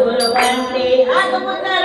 ಗುರು ಬಂಡೆ ಅದು ಮುತರ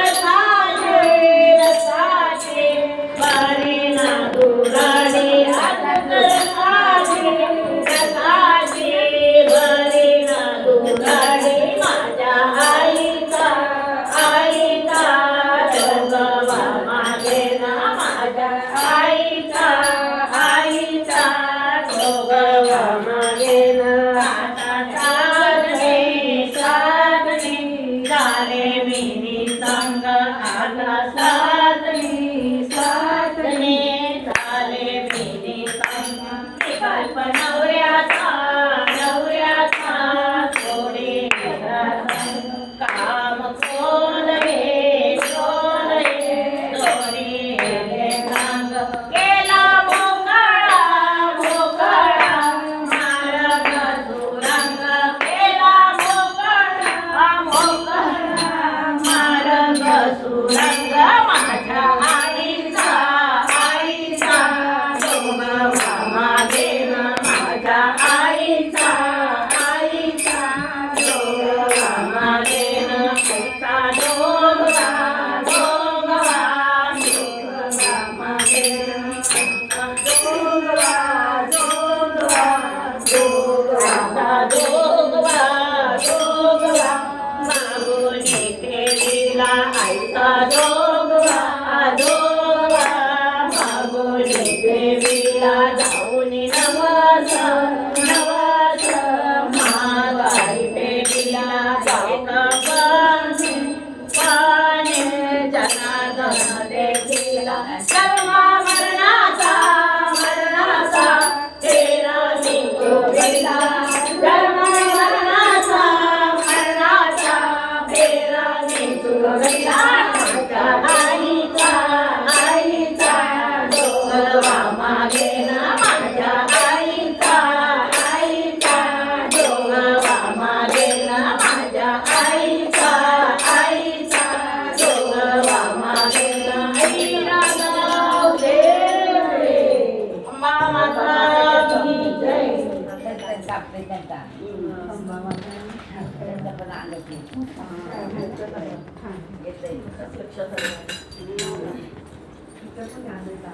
Rasulullah 呀，照你那 di. จับเป็นต่างๆทำมาวันนั้นเป็นจับประหลาดเลยทีเด็กก็เลยเด็กก็สุดเชื่อเลยก็ทำงานเลยจ้ะ